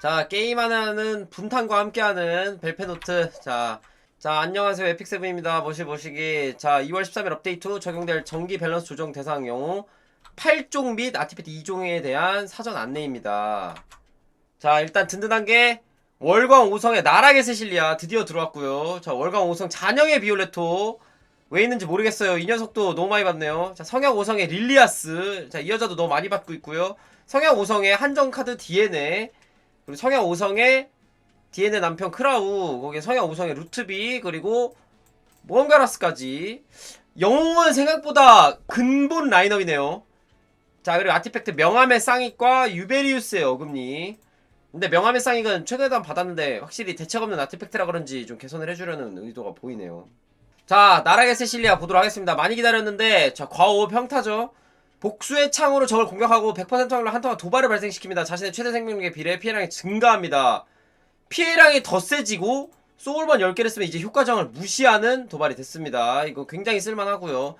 자, 게임하는 분탄과 함께하는 벨페노트. 자, 자, 안녕하세요. 에픽세븐입니다. 모시 모시기. 자, 2월 13일 업데이트 후 적용될 전기 밸런스 조정 대상 경우 8종 및 아티팩트 2종에 대한 사전 안내입니다. 자, 일단 든든한 게 월광 5성의 나락의 세실리아 드디어 들어왔고요. 자, 월광 5성 잔영의 비올레토. 왜 있는지 모르겠어요. 이 녀석도 너무 많이 봤네요. 자, 성향 5성의 릴리아스. 자, 이 여자도 너무 많이 받고 있고요. 성향 5성의 한정카드 DNA. 그리고 성향 5성의 DNA 남편 크라우. 거기에 성향 5성의 루트비. 그리고 모험가라스까지. 영웅은 생각보다 근본 라인업이네요. 자, 그리고 아티팩트 명함의 쌍익과 유베리우스의 어금니. 근데 명함의 쌍익은 최근에도 받았는데 확실히 대책 없는 아티팩트라 그런지 좀 개선을 해주려는 의도가 보이네요. 자, 나락의 세실리아 보도록 하겠습니다. 많이 기다렸는데, 자, 과오 평타죠. 복수의 창으로 적을 공격하고 100% 확률로 한타와 도발을 발생시킵니다. 자신의 최대 생명력에 비례해 피해량이 증가합니다. 피해량이 더 세지고, 소울번 10개를 쓰면 이제 효과정을 무시하는 도발이 됐습니다. 이거 굉장히 쓸만하고요.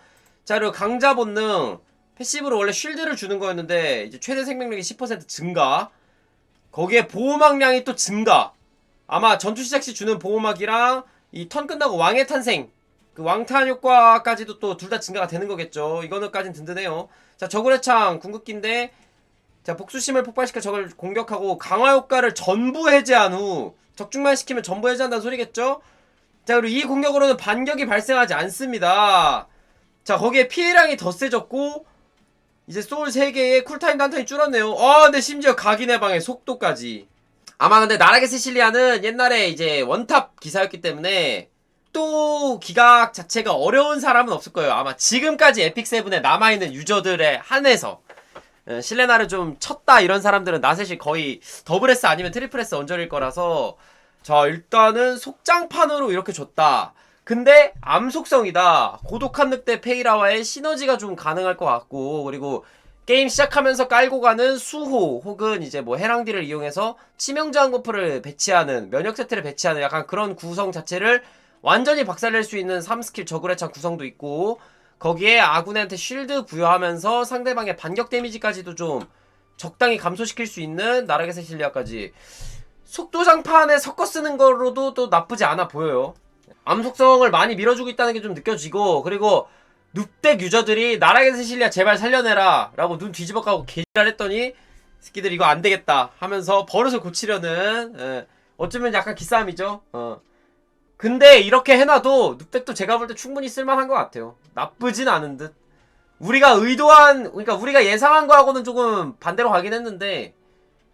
자, 그리고 강자 본능. 패시브로 원래 쉴드를 주는 거였는데, 이제 최대 생명력이 10% 증가. 거기에 보호막량이 또 증가. 아마 전투 시작 시 주는 보호막이랑 이 턴 끝나고 왕의 탄생 그 왕탄 효과까지도 또 둘 다 증가가 되는 거겠죠. 이거는까진 든든해요. 자, 저굴의 창 궁극기인데 자, 복수심을 폭발시켜 적을 공격하고 강화 효과를 전부 해제한 후 적중만 시키면 전부 해제한다는 소리겠죠? 자, 그리고 이 공격으로는 반격이 발생하지 않습니다. 자, 거기에 피해량이 더 세졌고 이제 소울 3개의 쿨타임도 한 턴이 줄었네요. 어, 근데 심지어 각인의 방의 속도까지. 아마 근데 나락의 세실리아는 옛날에 이제 원탑 기사였기 때문에 또 기각 자체가 어려운 사람은 없을 거예요. 아마 지금까지 에픽7에 남아있는 유저들에 한해서 어, 실레나를 좀 쳤다 이런 사람들은 나셋이 거의 더블S 아니면 트리플S 언저릴 거라서 자 일단은 속장판으로 이렇게 줬다. 근데 암속성이다. 고독한 늑대 페이라와의 시너지가 좀 가능할 것 같고 그리고 게임 시작하면서 깔고 가는 수호 혹은 이제 뭐 해랑디를 이용해서 치명저항 버프를 배치하는 면역 세트를 배치하는 약간 그런 구성 자체를 완전히 박살낼 수 있는 3스킬 저그레창 구성도 있고 거기에 아군한테 쉴드 부여하면서 상대방의 반격 데미지까지도 좀 적당히 감소시킬 수 있는 나락의 세실리아까지 속도장판에 섞어 쓰는 거로도 또 나쁘지 않아 보여요. 암속성을 많이 밀어주고 있다는 게 좀 느껴지고 그리고 눕덱 유저들이 나락의 세실리아 제발 살려내라 라고 눈 뒤집어 까고 개지랄 했더니 새끼들 이거 안 되겠다 하면서 버릇을 고치려는 예, 어쩌면 약간 기싸움이죠. 어. 근데 이렇게 해놔도 눕덱도 제가 볼 때 충분히 쓸만한 것 같아요. 나쁘진 않은 듯. 우리가 의도한, 그러니까 우리가 예상한 거하고는 조금 반대로 가긴 했는데,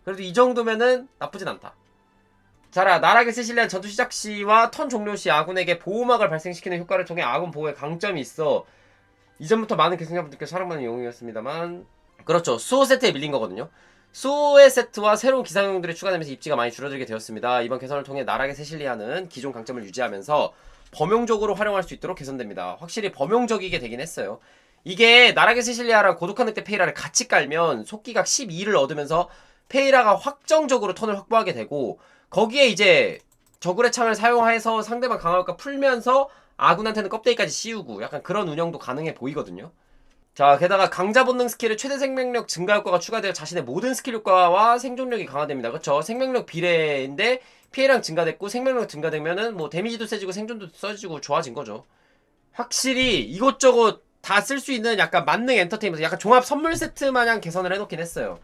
그래도 이 정도면은 나쁘진 않다. 자라, 나락의 세실리안 전투 시작 시와 턴 종료 시 아군에게 보호막을 발생시키는 효과를 통해 아군 보호에 강점이 있어. 이전부터 많은 계승자분들께 사랑받는 영웅이었습니다만, 그렇죠. 수호 세트에 밀린 거거든요. 수호의 세트와 새로운 기상용들이 추가되면서 입지가 많이 줄어들게 되었습니다. 이번 개선을 통해 나락의 세실리아는 기존 강점을 유지하면서 범용적으로 활용할 수 있도록 개선됩니다. 확실히 범용적이게 되긴 했어요. 이게 나락의 세실리아랑 고독한 늑대 페이라를 같이 깔면 속기각 12를 얻으면서 페이라가 확정적으로 턴을 확보하게 되고 거기에 이제 저굴의 창을 사용해서 상대방 강화효과 풀면서 아군한테는 껍데기까지 씌우고 약간 그런 운영도 가능해 보이거든요. 자, 게다가 강자 본능 스킬의 최대 생명력 증가 효과가 추가되어 자신의 모든 스킬 효과와 생존력이 강화됩니다. 그쵸? 생명력 비례인데 피해량 증가됐고 생명력 증가되면은 뭐 데미지도 세지고 생존도 써지고 좋아진 거죠. 확실히 이것저것 다 쓸 수 있는 약간 만능 엔터테인먼트, 약간 종합 선물 세트 마냥 개선을 해놓긴 했어요.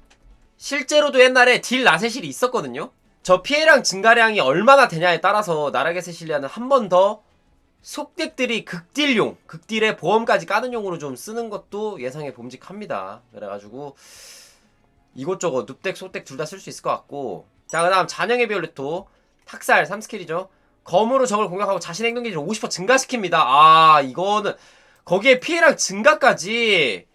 실제로도 옛날에 딜 라세실이 있었거든요? 저 피해량 증가량이 얼마나 되냐에 따라서 나락의 세실리아는 한 번 더 속덱들이 극딜용, 극딜에 보험까지 까는 용으로 좀 쓰는 것도 예상에 봄직합니다. 그래가지고 이것저것 눕덱, 속덱 둘 다 쓸 수 있을 것 같고 자, 그 다음 잔영의 비올레토 탁살 3스킬이죠. 검으로 적을 공격하고 자신의 행동 기준을 50% 증가시킵니다. 아, 이거는 거기에 피해량 증가까지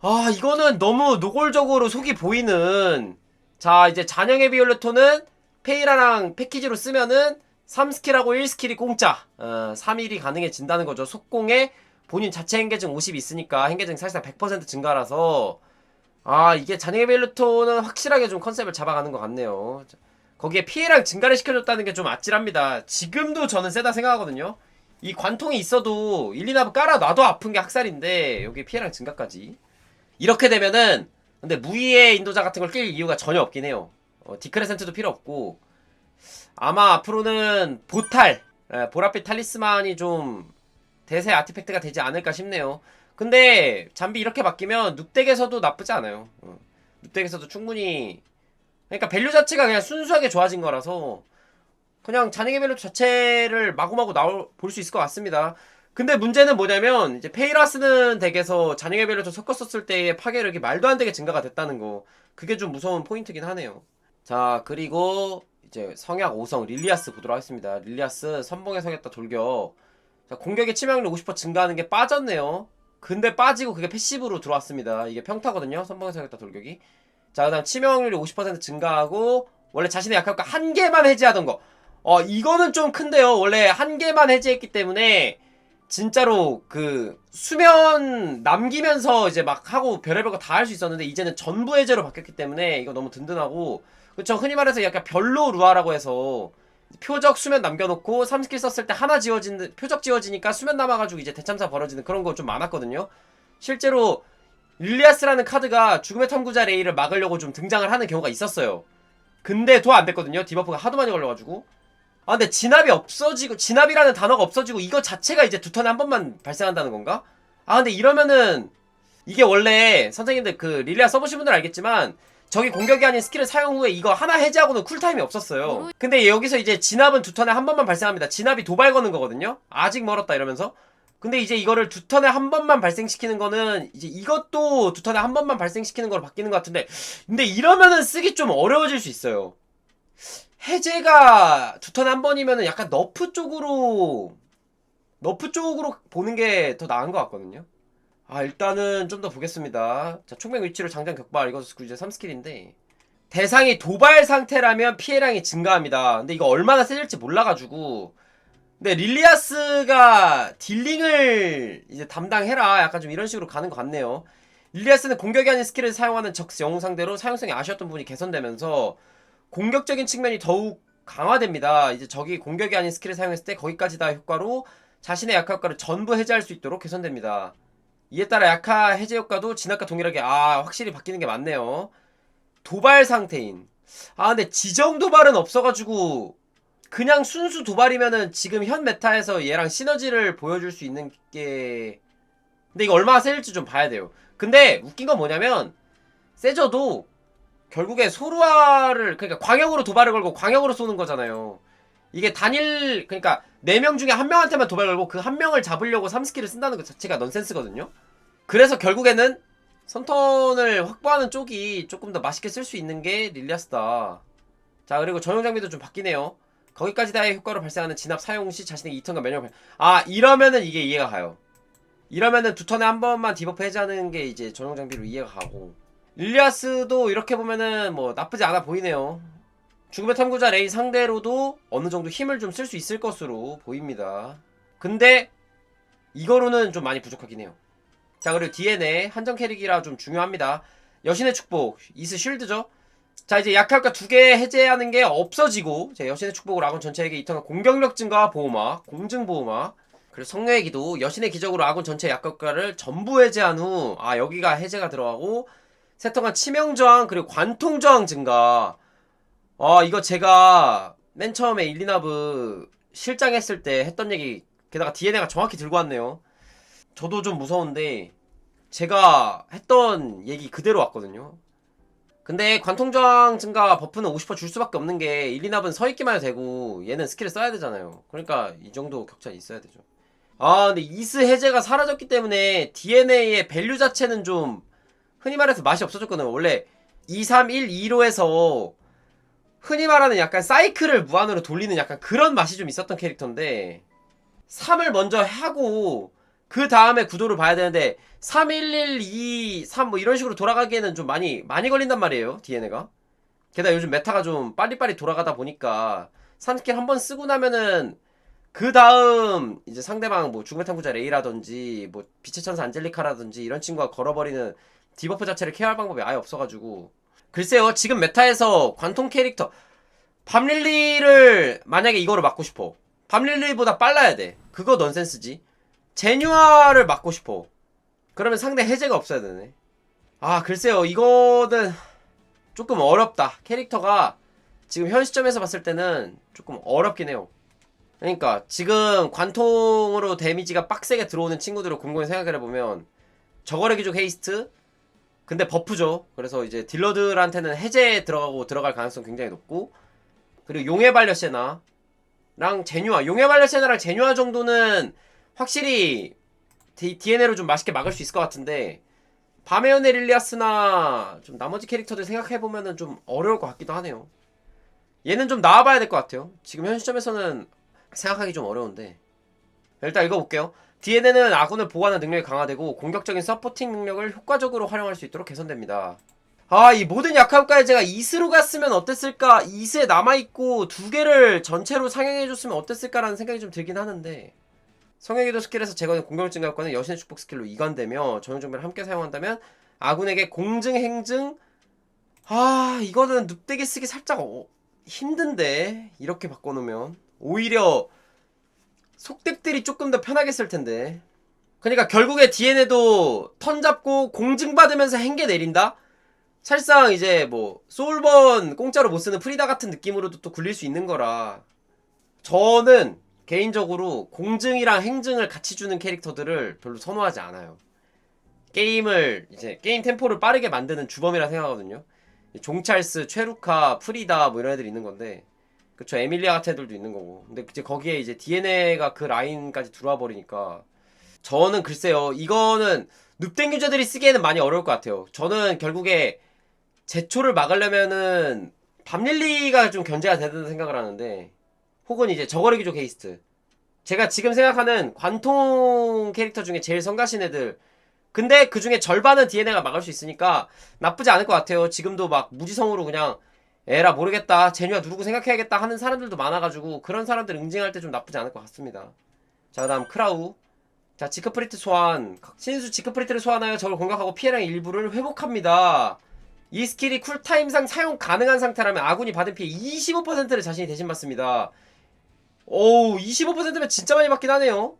아, 이거는 너무 노골적으로 속이 보이는 자, 이제 잔영의 비올레토는 페이라랑 패키지로 쓰면은 3스킬하고 1스킬이 공짜. 어, 3일이 가능해진다는 거죠. 속공에 본인 자체 행계증 50 있으니까 행계증 사실상 100% 증가라서 아, 이게 잔영의 비올레토는 확실하게 좀 컨셉을 잡아가는 것 같네요. 거기에 피해량 증가를 시켜줬다는 게 좀 아찔합니다. 지금도 저는 세다 생각하거든요. 이 관통이 있어도 1, 2납 깔아놔도 아픈 게 학살인데 여기 피해량 증가까지. 이렇게 되면은 근데 무의의 인도자 같은 걸 낄 이유가 전혀 없긴 해요. 어, 디크레센트도 필요 없고 아마 앞으로는 보탈 예, 보랏빛 탈리스만이 좀 대세 아티팩트가 되지 않을까 싶네요. 근데 잠비 이렇게 바뀌면 늑덱에서도 나쁘지 않아요. 어, 늑덱에서도 충분히 그러니까 밸류 자체가 그냥 순수하게 좋아진 거라서 그냥 잔액의 밸류 자체를 마구마구 나올 볼 수 있을 것 같습니다. 근데 문제는 뭐냐면 이제 페이라 쓰는 덱에서 잔액의 밸류를 섞었었을 때의 파괴력이 말도 안 되게 증가가 됐다는 거 그게 좀 무서운 포인트긴 하네요. 자 그리고 이제 성약 5성 릴리아스 보도록 하겠습니다. 릴리아스 선봉에 서겠다 돌격. 자 공격의 치명률 50% 증가하는 게 빠졌네요. 근데 빠지고 그게 패시브로 들어왔습니다. 이게 평타거든요. 선봉에 서겠다 돌격이. 자 그다음 치명률이 50% 증가하고 원래 자신의 약할까 한 개만 해제하던 거. 어 이거는 좀 큰데요. 원래 한 개만 해제했기 때문에 진짜로 그 수면 남기면서 이제 막 하고 별의별 거 다 할 수 있었는데 이제는 전부 해제로 바뀌었기 때문에 이거 너무 든든하고 그쵸 흔히 말해서 약간 별로 루아라고 해서 표적 수면 남겨놓고 3스킬 썼을 때 하나 지워진 표적 지워지니까 수면 남아가지고 이제 대참사 벌어지는 그런 거 좀 많았거든요. 실제로 릴리아스라는 카드가 죽음의 탐구자 레이를 막으려고 좀 등장을 하는 경우가 있었어요. 근데 도 안 됐거든요. 디버프가 하도 많이 걸려가지고. 아 근데 진압이 없어지고 진압이라는 단어가 없어지고 이거 자체가 이제 두 턴에 한 번만 발생한다는 건가? 아 근데 이러면은 이게 원래 선생님들 그 릴리아 써보신 분들은 알겠지만 저기 공격이 아닌 스킬을 사용 후에 이거 하나 해제하고는 쿨타임이 없었어요. 근데 여기서 이제 진압은 두 턴에 한 번만 발생합니다. 진압이 도발 거는 거거든요. 아직 멀었다 이러면서. 근데 이제 이거를 두 턴에 한 번만 발생시키는 거는 이제 이것도 두 턴에 한 번만 발생시키는 걸로 바뀌는 것 같은데 근데 이러면은 쓰기 좀 어려워질 수 있어요. 해제가 두 턴에 한 번이면은 약간 너프 쪽으로 너프 쪽으로 보는 게 더 나은 것 같거든요. 아 일단은 좀 더 보겠습니다. 자 총명 위치로 장전 격발 이거 이제 3스킬인데 대상이 도발 상태라면 피해량이 증가합니다. 근데 이거 얼마나 세질지 몰라가지고 근데 릴리아스가 딜링을 이제 담당해라 약간 좀 이런 식으로 가는 것 같네요. 릴리아스는 공격이 아닌 스킬을 사용하는 적 영웅 상대로 사용성이 아쉬웠던 부분이 개선되면서 공격적인 측면이 더욱 강화됩니다. 이제 적이 공격이 아닌 스킬을 사용했을 때 거기까지 다 효과로 자신의 약화 효과를 전부 해제할 수 있도록 개선됩니다. 이에 따라 약화 해제 효과도 진압과 동일하게 아 확실히 바뀌는 게 맞네요. 도발 상태인. 아 근데 지정 도발은 없어가지고 그냥 순수 도발이면은 지금 현 메타에서 얘랑 시너지를 보여줄 수 있는 게 근데 이거 얼마나 세질지 좀 봐야 돼요. 근데 웃긴 건 뭐냐면 세져도 결국에 소루아를 그러니까 광역으로 도발을 걸고 광역으로 쏘는 거잖아요. 이게 단일 그러니까 네 명 중에 한 명한테만 도발 걸고 그 한 명을 잡으려고 3스킬을 쓴다는 것 자체가 넌센스거든요. 그래서 결국에는 선턴을 확보하는 쪽이 조금 더 맛있게 쓸 수 있는 게 릴리아스다. 자 그리고 전용 장비도 좀 바뀌네요. 거기까지 다의 효과로 발생하는 진압 사용 시 자신의 2턴과 면역 아 이러면은 이게 이해가 가요. 이러면은 두 턴에 한 번만 디버프 해제하는 게 이제 전용 장비로 이해가 가고 릴리아스도 이렇게 보면은 뭐 나쁘지 않아 보이네요. 죽음의 탐구자 레이 상대로도 어느 정도 힘을 좀 쓸 수 있을 것으로 보입니다. 근데 이거로는 좀 많이 부족하긴 해요. 자 그리고 DNA 한정 캐릭이라 좀 중요합니다. 여신의 축복 이스 쉴드죠. 자 이제 약할까 두개 해제하는 게 없어지고 제 여신의 축복으로 아군 전체에게 이턴한 공격력 증가와 보호막, 공증 보호막 그리고 성녀의 기도 여신의 기적으로 아군 전체 약효과를 전부 해제한 후 아 여기가 해제가 들어가고 세턴한 치명 저항 그리고 관통 저항 증가 아 이거 제가 맨 처음에 일리나브 실장 했을 때 했던 얘기 게다가 DNA가 정확히 들고 왔네요. 저도 좀 무서운데 제가 했던 얘기 그대로 왔거든요. 근데 관통저항 증가 버프는 50%줄 수밖에 없는 게 일리나브는 서 있기만 해도 되고 얘는 스킬을 써야 되잖아요. 그러니까 이 정도 격차 있어야 되죠. 아 근데 이스 해제가 사라졌기 때문에 DNA의 밸류 자체는 좀 흔히 말해서 맛이 없어졌거든요. 원래 2, 3, 1, 2로 해서 흔히 말하는 약간 사이클을 무한으로 돌리는 약간 그런 맛이 좀 있었던 캐릭터인데 3을 먼저 하고 그 다음에 구도를 봐야 되는데 3, 1, 1, 2, 3 뭐 이런 식으로 돌아가기에는 좀 많이 많이 걸린단 말이에요 DNA가. 게다가 요즘 메타가 좀 빨리빨리 돌아가다 보니까 3스킬 한번 쓰고 나면은 그 다음 이제 상대방 뭐 죽음의 탐구자 레이라든지 뭐 빛의 천사 안젤리카라든지 이런 친구가 걸어버리는 디버프 자체를 케어할 방법이 아예 없어가지고 글쎄요 지금 메타에서 관통 캐릭터 밤릴리를 만약에 이거로 막고 싶어. 밤릴리보다 빨라야 돼. 그거 넌센스지. 제뉴아를 막고 싶어. 그러면 상대 해제가 없어야 되네. 아 글쎄요 이거는 조금 어렵다. 캐릭터가 지금 현 시점에서 봤을 때는 조금 어렵긴 해요. 그러니까 지금 관통으로 데미지가 빡세게 들어오는 친구들을 곰곰이 생각을 해보면 저거래 귀족 헤이스트 근데 버프죠. 그래서 이제 딜러들한테는 해제 들어가고 들어갈 가능성 굉장히 높고 그리고 용의 발려세나랑 제뉴아 용의 발려세나랑 제뉴아 정도는 확실히 DNA로 좀 맛있게 막을 수 있을 것 같은데 바메오네 릴리아스나 좀 나머지 캐릭터들 생각해보면은 좀 어려울 것 같기도 하네요. 얘는 좀 나와봐야 될 것 같아요. 지금 현 시점에서는 생각하기 좀 어려운데 일단 읽어볼게요. DNA는 아군을 보호하는 능력이 강화되고 공격적인 서포팅 능력을 효과적으로 활용할 수 있도록 개선됩니다. 아, 이 모든 약화까지 제가 이스로 갔으면 어땠을까? 이스에 남아있고 두 개를 전체로 상향해줬으면 어땠을까라는 생각이 좀 들긴 하는데 성형기도 스킬에서 제거된 공격력 증가 효과는 여신의 축복 스킬로 이관되며 전용 정비를 함께 사용한다면 아군에게 공증 행증 아 이거는 눕대기 쓰기 살짝 어, 힘든데 이렇게 바꿔놓으면 오히려 속덱들이 조금 더 편하게 쓸 텐데 그러니까 결국에 DNA도 턴 잡고 공증 받으면서 행계 내린다 사실상 이제 뭐 소울번 공짜로 못 쓰는 프리다 같은 느낌으로도 또 굴릴 수 있는 거라 저는 개인적으로 공증이랑 행증을 같이 주는 캐릭터들을 별로 선호하지 않아요. 게임을 이제 게임 템포를 빠르게 만드는 주범이라 생각하거든요. 종찰스, 최루카, 프리다 뭐 이런 애들이 있는 건데 그쵸 에밀리아 같은 애들도 있는 거고 근데 이제 거기에 이제 DNA가 그 라인까지 들어와 버리니까 저는 글쎄요 이거는 눕된 유저들이 쓰기에는 많이 어려울 것 같아요. 저는 결국에 제초를 막으려면은 밤릴리가 좀 견제가 되는 생각을 하는데 혹은 이제 저거리 귀족 헤이스트. 제가 지금 생각하는 관통 캐릭터 중에 제일 성가신 애들. 근데 그 중에 절반은 DNA가 막을 수 있으니까 나쁘지 않을 것 같아요. 지금도 막 무지성으로 그냥 에라 모르겠다. 제뉴아 누르고 생각해야겠다 하는 사람들도 많아가지고 그런 사람들 응징할 때 좀 나쁘지 않을 것 같습니다. 자, 그 다음 크라우. 자, 지크프리트 소환. 신수 지크프리트를 소환하여 적을 공격하고 피해량의 일부를 회복합니다. 이 스킬이 쿨타임상 사용 가능한 상태라면 아군이 받은 피해 25%를 자신이 대신 받습니다. 오우 25%면 진짜 많이 받긴 하네요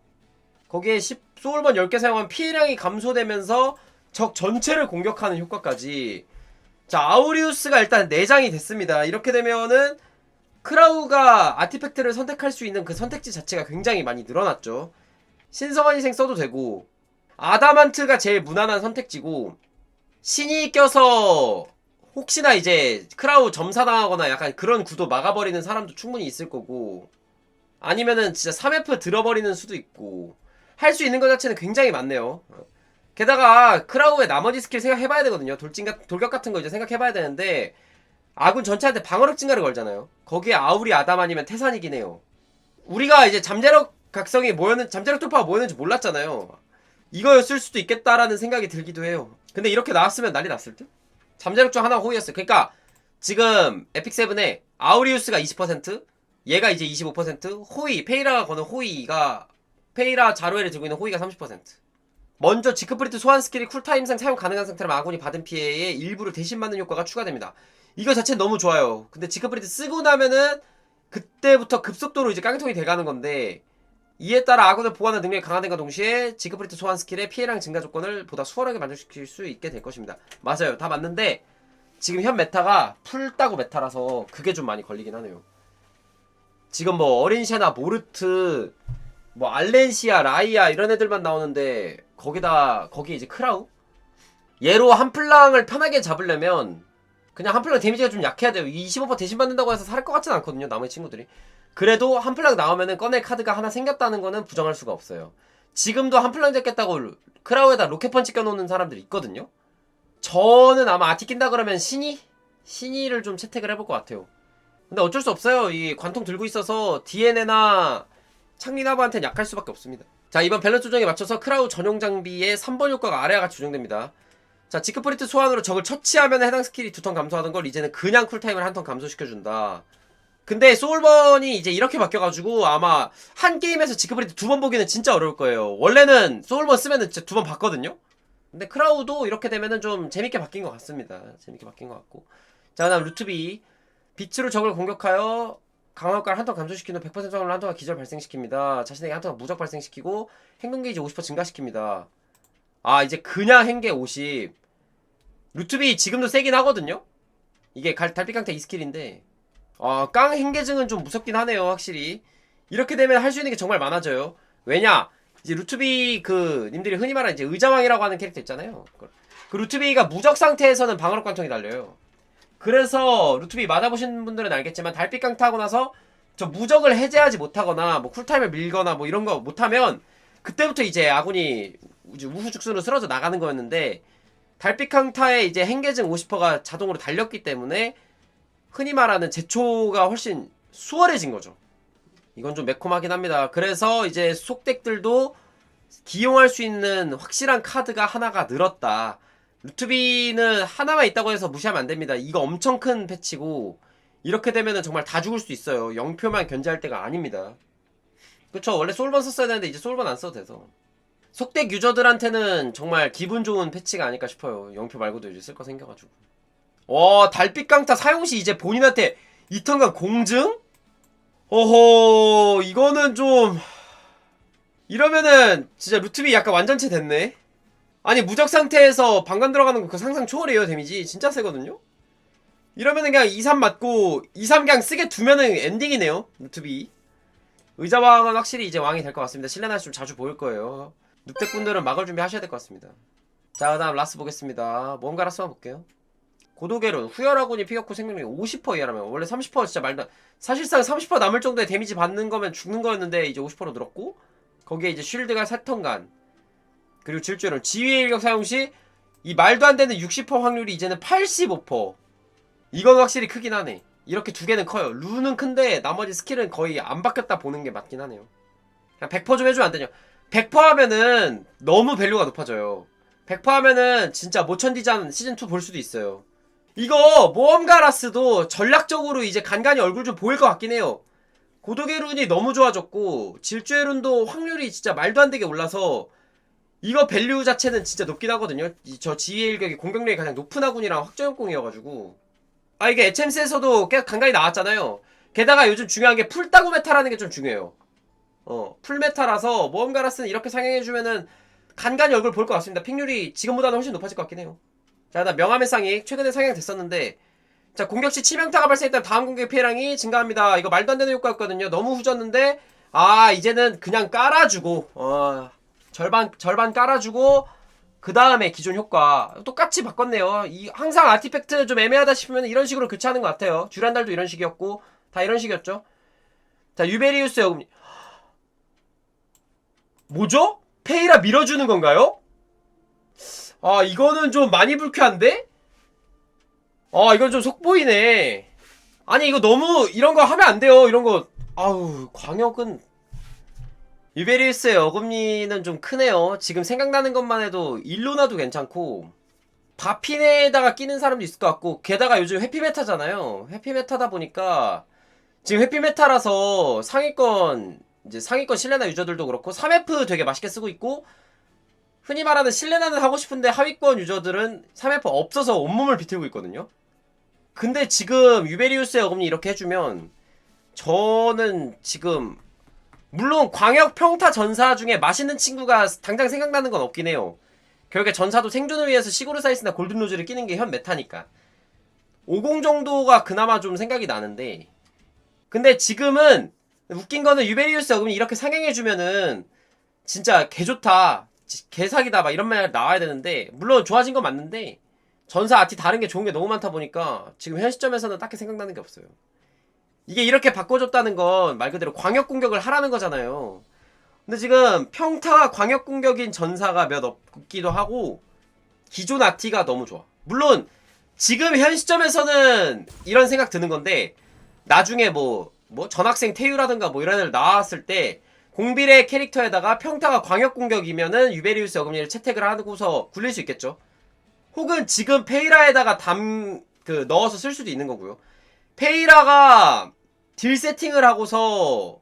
거기에 10, 소울번 10개 사용하면 피해량이 감소되면서 적 전체를 공격하는 효과까지 자 아우리우스가 일단 내장이 됐습니다 이렇게 되면은 크라우가 아티팩트를 선택할 수 있는 그 선택지 자체가 굉장히 많이 늘어났죠 신성한 희생 써도 되고 아다만트가 제일 무난한 선택지고 신이 껴서 혹시나 이제 크라우 점사당하거나 약간 그런 구도 막아버리는 사람도 충분히 있을 거고 아니면은 진짜 3F 들어버리는 수도 있고 할 수 있는 것 자체는 굉장히 많네요. 게다가 크라우의 나머지 스킬 생각해봐야 되거든요. 돌진 같, 돌격 같은 거 이제 생각해봐야 되는데 아군 전체한테 방어력 증가를 걸잖아요. 거기에 아우리 아담 아니면 태산이긴 해요. 우리가 이제 잠재력 각성이 뭐였는 잠재력 돌파가 뭐였는지 몰랐잖아요. 이거였을 수도 있겠다라는 생각이 들기도 해요. 근데 이렇게 나왔으면 난리 났을 듯? 잠재력 중 하나 호이였어요. 그러니까 지금 에픽 세븐에 아우리우스가 20%, 얘가 이제 25%, 호이, 페이라가 거는 호이가 페이라 자루에를 들고 있는 호이가 30%. 먼저 지크프리트 소환 스킬이 쿨타임상 사용 가능한 상태라면 아군이 받은 피해의 일부를 대신 받는 효과가 추가됩니다. 이거 자체는 너무 좋아요. 근데 지크프리트 쓰고 나면은 그때부터 급속도로 이제 깡통이 돼가는 건데 이에 따라 아군을 보호하는 능력이 강화된과 동시에 지크프리트 소환 스킬의 피해량 증가 조건을 보다 수월하게 만족시킬 수 있게 될 것입니다. 맞아요. 다 맞는데 지금 현 메타가 풀따고 메타라서 그게 좀 많이 걸리긴 하네요. 지금 뭐 어린셰나 모르트 뭐 알렌시아 라이아 이런 애들만 나오는데 거기다 거기 이제 크라우? 얘로 한 플랑을 편하게 잡으려면 그냥 한 플랑 데미지가 좀 약해야 돼요. 25% 대신 받는다고 해서 살 것 같진 않거든요 나머지 친구들이. 그래도 한 플랑 나오면은 꺼낼 카드가 하나 생겼다는 거는 부정할 수가 없어요. 지금도 한 플랑 잡겠다고 크라우에다 로켓펀치 껴놓는 사람들이 있거든요. 저는 아마 아티 낀다 그러면 신이? 신이를 좀 채택을 해볼 것 같아요. 근데 어쩔 수 없어요. 이 관통 들고 있어서 DNA나 창리나바한테는 약할 수밖에 없습니다. 자, 이번 밸런스 조정에 맞춰서 크라우 전용 장비의 3번 효과가 아래와 조정됩니다. 자, 지크프리트 소환으로 적을 처치하면 해당 스킬이 두 턴 감소하던 걸 이제는 그냥 쿨타임을 한 턴 감소시켜준다. 근데 소울번이 이제 이렇게 바뀌어가지고 아마 한 게임에서 지크프리트 두 번 보기는 진짜 어려울 거예요. 원래는 소울번 쓰면은 진짜 두 번 봤거든요? 근데 크라우도 이렇게 되면은 좀 재밌게 바뀐 것 같습니다. 재밌게 바뀐 것 같고. 자, 그 다음 루트비. 빛으로 적을 공격하여 강화 효과를 한턴 감소시키는 100% 확률로 한턴 기절 발생시킵니다. 자신에게 한턴 무적 발생시키고 행동 게이지 50% 증가시킵니다. 아 이제 그냥 행계 50 루트비 지금도 세긴 하거든요. 이게 갈, 달빛강타 2스킬인데. 어, 깡 행계증은 좀 무섭긴 하네요 확실히. 이렇게 되면 할 수 있는 게 정말 많아져요. 왜냐? 이제 루트비 그 님들이 흔히 말하는 이제 의자왕이라고 하는 캐릭터 있잖아요. 그 루트비가 무적 상태에서는 방어력 관통이 달려요 그래서 루트비 맞아보신 분들은 알겠지만 달빛 강타 하고 나서 저 무적을 해제하지 못하거나 뭐 쿨타임을 밀거나 뭐 이런 거 못하면 그때부터 이제 아군이 이제 우후죽순으로 쓰러져 나가는 거였는데 달빛 강타에 이제 행계증 50%가 자동으로 달렸기 때문에 흔히 말하는 제초가 훨씬 수월해진 거죠. 이건 좀 매콤하긴 합니다. 그래서 이제 속덱들도 기용할 수 있는 확실한 카드가 하나가 늘었다. 루트비는 하나만 있다고 해서 무시하면 안 됩니다. 이거 엄청 큰 패치고 이렇게 되면은 정말 다 죽을 수 있어요. 0표만 견제할 때가 아닙니다. 그쵸 원래 솔번 썼어야 되는데 이제 솔번 안 써도 돼서 속덱 유저들한테는 정말 기분 좋은 패치가 아닐까 싶어요. 0표 말고도 이제 쓸 거 생겨가지고 와 달빛 강타 사용시 이제 본인한테 이턴간 공증? 어허 이거는 좀 이러면은 진짜 루트비 약간 완전체 됐네 아니 무적 상태에서 방관 들어가는 거 그 상상 초월이에요 데미지? 진짜 세거든요? 이러면은 그냥 2, 3 맞고 2, 3 그냥 쓰게 두면은 엔딩이네요 루트비. 의자왕은 확실히 이제 왕이 될 것 같습니다. 실내나시 좀 자주 보일 거예요. 늑대꾼들은 막을 준비 하셔야 될 것 같습니다. 자 그다음 라스 보겠습니다. 뭔가 라스 만 볼게요. 고도계론 후열아군이 피격후 생명력이 50% 이하라면 원래 30% 진짜 말도 안- 사실상 30% 남을 정도의 데미지 받는 거면 죽는 거였는데 이제 50% 늘었고 거기에 이제 쉴드가 3턴간 그리고 질주론 지휘의 일격 사용 시 이 말도 안 되는 60% 확률이 이제는 85% 이건 확실히 크긴 하네. 이렇게 두 개는 커요. 루는 큰데 나머지 스킬은 거의 안 바뀌었다 보는 게 맞긴 하네요. 그냥 100%좀 해주면 안 되냐. 100% 하면은 너무 밸류가 높아져요. 100% 하면은 진짜 모천디잔 시즌2 볼 수도 있어요. 이거 모험가라스도 전략적으로 이제 간간히 얼굴 좀 보일 것 같긴 해요. 고독의 룬이 너무 좋아졌고 질주의 룬도 확률이 진짜 말도 안 되게 올라서 이거 밸류 자체는 진짜 높긴 하거든요. 이- 저 지휘의 일격이 공격력이 가장 높은 아군이랑 확정역공이어가지고 아 이게 HMC에서도 계속 간간히 나왔잖아요. 게다가 요즘 중요한 게 풀따구 메타라는 게 좀 중요해요. 어 풀메타라서 모험가라스는 이렇게 상향해주면은 간간히 얼굴 볼 것 같습니다. 픽률이 지금보다는 훨씬 높아질 것 같긴 해요. 자, 나 명함의 쌍이 최근에 상향됐었는데 자, 공격 시 치명타가 발생했다면 다음 공격 피해량이 증가합니다. 이거 말도 안 되는 효과였거든요. 너무 후졌는데 아, 이제는 그냥 깔아주고 어, 절반 절반 깔아주고 그 다음에 기존 효과 똑같이 바꿨네요. 이 항상 아티팩트 좀 애매하다 싶으면 이런 식으로 교체하는 것 같아요. 듀란달도 이런 식이었고 다 이런 식이었죠. 자, 유베리우스 여금 뭐죠? 페이라 밀어주는 건가요? 아 이거는 좀 많이 불쾌한데? 아 이건 좀 속보이네 아니 이거 너무 이런 거 하면 안 돼요 이런 거 아우 광역은 유베리우스의 어금니는 좀 크네요 지금 생각나는 것만 해도 일로나도 괜찮고 바핀에다가 끼는 사람도 있을 것 같고 게다가 요즘 해피메타잖아요 해피메타다 보니까 지금 해피메타라서 상위권 이제 상위권 실내나 유저들도 그렇고 3F 되게 맛있게 쓰고 있고 흔히 말하는 실내나는 하고 싶은데 하위권 유저들은 3F 없어서 온몸을 비틀고 있거든요. 근데 지금 유베리우스의 어금니 이렇게 해주면 저는 지금 물론 광역 평타 전사 중에 맛있는 친구가 당장 생각나는 건 없긴 해요. 결국에 전사도 생존을 위해서 시고르사이스나 골든로즈를 끼는 게 현 메타니까 50 정도가 그나마 좀 생각이 나는데 근데 지금은 웃긴 거는 유베리우스 어금니 이렇게 상향해주면은 진짜 개 좋다 지- 개사기다 막 이런 말 나와야 되는데 물론 좋아진 건 맞는데 전사 아티 다른 게 좋은 게 너무 많다 보니까 지금 현 시점에서는 딱히 생각나는 게 없어요. 이게 이렇게 바꿔줬다는 건 말 그대로 광역 공격을 하라는 거잖아요. 근데 지금 평타 광역 공격인 전사가 몇 없기도 하고 기존 아티가 너무 좋아. 물론 지금 현 시점에서는 이런 생각 드는 건데 나중에 뭐뭐 전학생 태유라든가 뭐 이런 애들 나왔을 때 공빌의 캐릭터에다가 평타가 광역 공격이면은 유베리우스 어금니를 채택을 하고서 굴릴 수 있겠죠. 혹은 지금 페이라에다가 담 그 넣어서 쓸 수도 있는 거고요. 페이라가 딜 세팅을 하고서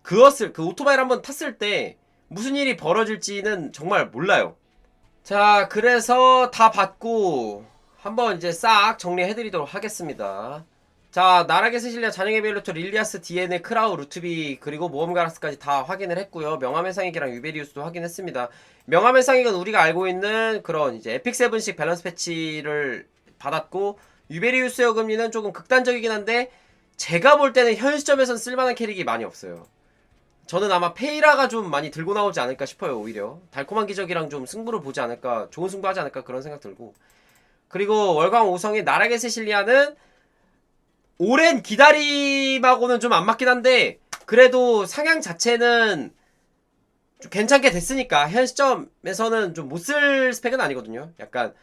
그것을 그 오토바이를 한번 탔을 때 무슨 일이 벌어질지는 정말 몰라요. 자, 그래서 다 받고 한번 이제 싹 정리해드리도록 하겠습니다. 자, 나락의 스실리아 잔영의 벨로토 릴리아스 디에네 크라우 루트비 그리고 모험가라스까지 다 확인을 했고요. 명함의 상익이랑 유베리우스도 확인했습니다. 명함의 상익은 우리가 알고 있는 그런 이제 에픽 세븐식 밸런스 패치를 받았고 유베리우스의 어금니는 조금 극단적이긴 한데 제가 볼 때는 현 시점에선 쓸만한 캐릭이 많이 없어요. 저는 아마 페이라가 좀 많이 들고 나오지 않을까 싶어요 오히려. 달콤한 기적이랑 좀 승부를 보지 않을까 좋은 승부 하지 않을까 그런 생각 들고. 그리고 월광 5성의 나락의 세실리아는 오랜 기다림하고는 좀 안 맞긴 한데 그래도 상향 자체는 좀 괜찮게 됐으니까 현 시점에서는 좀 못 쓸 스펙은 아니거든요. 약간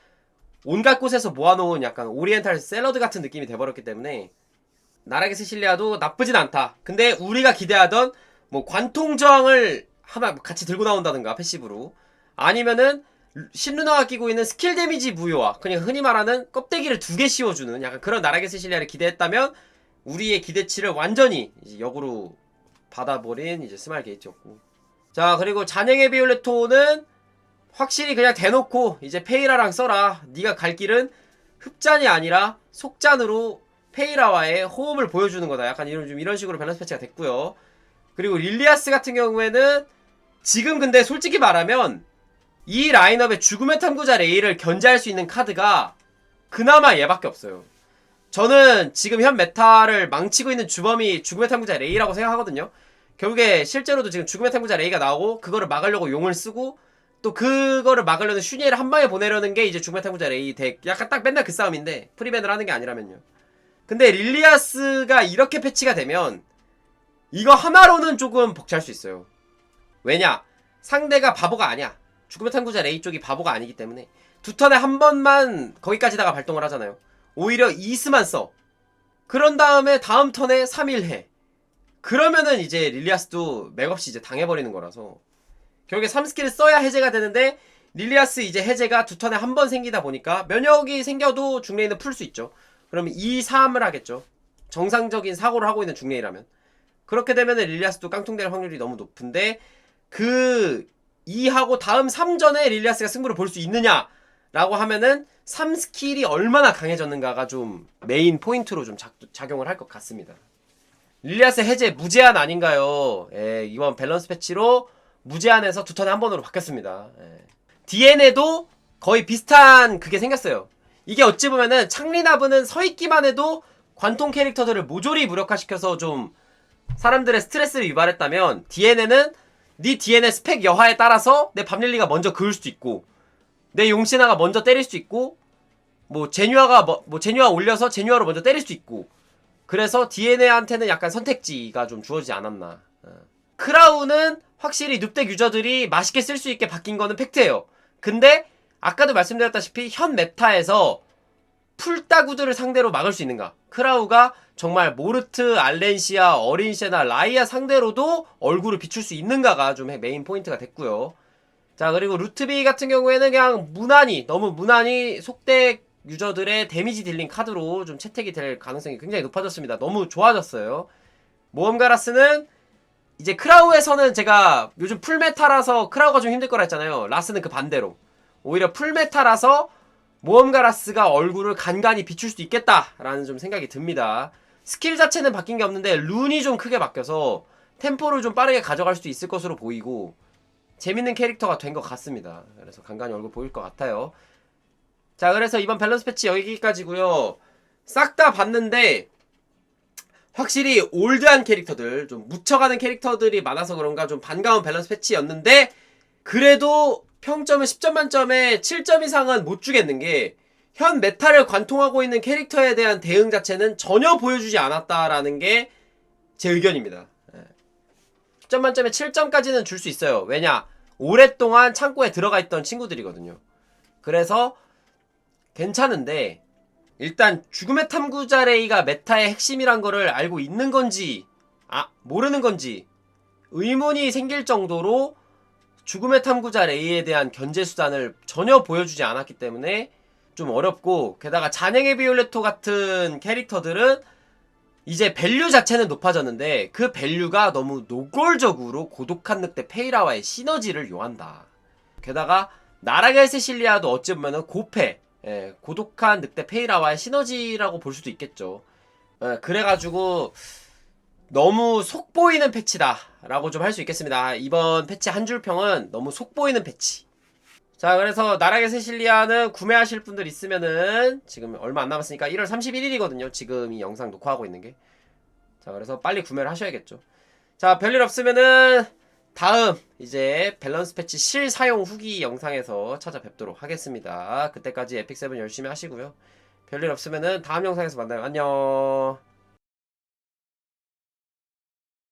온갖 곳에서 모아놓은 약간 오리엔탈 샐러드 같은 느낌이 돼버렸기 때문에 나락의 세실리아도 나쁘진 않다. 근데 우리가 기대하던 뭐 관통저항을 하나 같이 들고 나온다든가 패시브로. 아니면은 신루나가 끼고 있는 스킬 데미지 부여와 그냥 흔히 말하는 껍데기를 두 개 씌워주는 약간 그런 나락의 세실리아를 기대했다면 우리의 기대치를 완전히 역으로 받아버린 이제 스마일 게이트였고. 자 그리고 잔행의 비올레토는 확실히 그냥 대놓고 이제 페이라랑 써라. 네가 갈 길은 흡잔이 아니라 속잔으로 페이라와의 호흡을 보여주는 거다 약간 이런 좀 이런 식으로 밸런스 패치가 됐고요 그리고 릴리아스 같은 경우에는 지금 근데 솔직히 말하면 이 라인업의 죽음의 탐구자 레이를 견제할 수 있는 카드가 그나마 얘밖에 없어요. 저는 지금 현 메타를 망치고 있는 주범이 죽음의 탐구자 레이라고 생각하거든요. 결국에 실제로도 지금 죽음의 탐구자 레이가 나오고 그거를 막으려고 용을 쓰고 또 그거를 막으려는 슈니엘을 한 방에 보내려는 게 이제 죽음의 탐구자 레이 덱 약간 딱 맨날 그 싸움인데 프리밴을 하는 게 아니라면요. 근데 릴리아스가 이렇게 패치가 되면 이거 하나로는 조금 벅찰 수 있어요. 왜냐? 상대가 바보가 아니야. 죽음의 탐구자 레이 쪽이 바보가 아니기 때문에 두 턴에 한 번만 거기까지다가 발동을 하잖아요. 오히려 이스만 써. 그런 다음에 다음 턴에 3일 해. 그러면은 이제 릴리아스도 맥없이 이제 당해버리는 거라서 결국에 3스킬을 써야 해제가 되는데 릴리아스 이제 해제가 두 턴에 한 번 생기다 보니까 면역이 생겨도 중레이는 풀수 있죠. 그러면 2, 3을 하겠죠. 정상적인 사고를 하고 있는 중레이라면. 그렇게 되면 릴리아스도 깡통될 확률이 너무 높은데 그 2하고 다음 3전에 릴리아스가 승부를 볼 수 있느냐 라고 하면은 3 스킬이 얼마나 강해졌는가가 좀 메인 포인트로 좀 작, 작용을 할 것 같습니다. 릴리아스 해제 무제한 아닌가요? 예, 이번 밸런스 패치로 무제한에서 두 턴에 한 번으로 바뀌었습니다. 예. DN에도 거의 비슷한 그게 생겼어요. 이게 어찌 보면은 창리나브는 서 있기만 해도 관통 캐릭터들을 모조리 무력화시켜서 좀 사람들의 스트레스를 유발했다면 DN에는 네 DN의 스펙 여하에 따라서 내 밤릴리가 먼저 그을 수도 있고 내 용신아가 먼저 때릴 수도 있고 뭐 제뉴아가 뭐, 뭐 제뉴아 올려서 제뉴아로 먼저 때릴 수도 있고. 그래서 DNA한테는 약간 선택지가 좀 주어지지 않았나. 어. 크라운은 확실히 늑대 유저들이 맛있게 쓸 수 있게 바뀐 거는 팩트예요. 근데 아까도 말씀드렸다시피 현 메타에서 풀따구들을 상대로 막을 수 있는가 크라우가 정말 모르트, 알렌시아, 어린시나 라이아 상대로도 얼굴을 비출 수 있는가가 좀 메인 포인트가 됐고요. 자 그리고 루트비 같은 경우에는 그냥 무난히 너무 무난히 속덱 유저들의 데미지 딜링 카드로 좀 채택이 될 가능성이 굉장히 높아졌습니다. 너무 좋아졌어요. 모험가라스는 이제 크라우에서는 제가 요즘 풀메타라서 크라우가 좀 힘들 거라 했잖아요. 라스는 그 반대로 오히려 풀메타라서 모험가라스가 얼굴을 간간히 비출 수도 있겠다라는 좀 생각이 듭니다. 스킬 자체는 바뀐 게 없는데 룬이 좀 크게 바뀌어서 템포를 좀 빠르게 가져갈 수도 있을 것으로 보이고 재밌는 캐릭터가 된 것 같습니다. 그래서 간간히 얼굴 보일 것 같아요. 자 그래서 이번 밸런스 패치 여기까지고요. 싹 다 봤는데 확실히 올드한 캐릭터들 좀 묻혀가는 캐릭터들이 많아서 그런가 좀 반가운 밸런스 패치였는데 그래도 평점은 10점 만점에 7점 이상은 못 주겠는 게 현 메타를 관통하고 있는 캐릭터에 대한 대응 자체는 전혀 보여주지 않았다라는 게 제 의견입니다. 10점 만점에 7점까지는 줄 수 있어요. 왜냐? 오랫동안 창고에 들어가 있던 친구들이거든요. 그래서 괜찮은데 일단 죽음의 탐구자 레이가 메타의 핵심이란 거를 알고 있는 건지 아 모르는 건지 의문이 생길 정도로 죽음의 탐구자 레이에 대한 견제 수단을 전혀 보여주지 않았기 때문에 좀 어렵고 게다가 잔행의 비올레토 같은 캐릭터들은 이제 밸류 자체는 높아졌는데 그 밸류가 너무 노골적으로 고독한 늑대 페이라와의 시너지를 요한다. 게다가 나라겔 세실리아도 어찌 보면은 고패, 예, 고독한 늑대 페이라와의 시너지라고 볼 수도 있겠죠. 예, 그래가지고 너무 속보이는 패치다 라고 좀 할 수 있겠습니다. 이번 패치 한 줄 평은 너무 속보이는 패치. 자, 그래서 나락의 세실리아는 구매하실 분들 있으면은 지금 얼마 안 남았으니까 1월 31일이거든요. 지금 이 영상 녹화하고 있는 게. 자, 그래서 빨리 구매를 하셔야겠죠. 자, 별일 없으면은 다음 이제 밸런스 패치 실사용 후기 영상에서 찾아뵙도록 하겠습니다. 그때까지 에픽7 열심히 하시고요. 별일 없으면은 다음 영상에서 만나요. 안녕.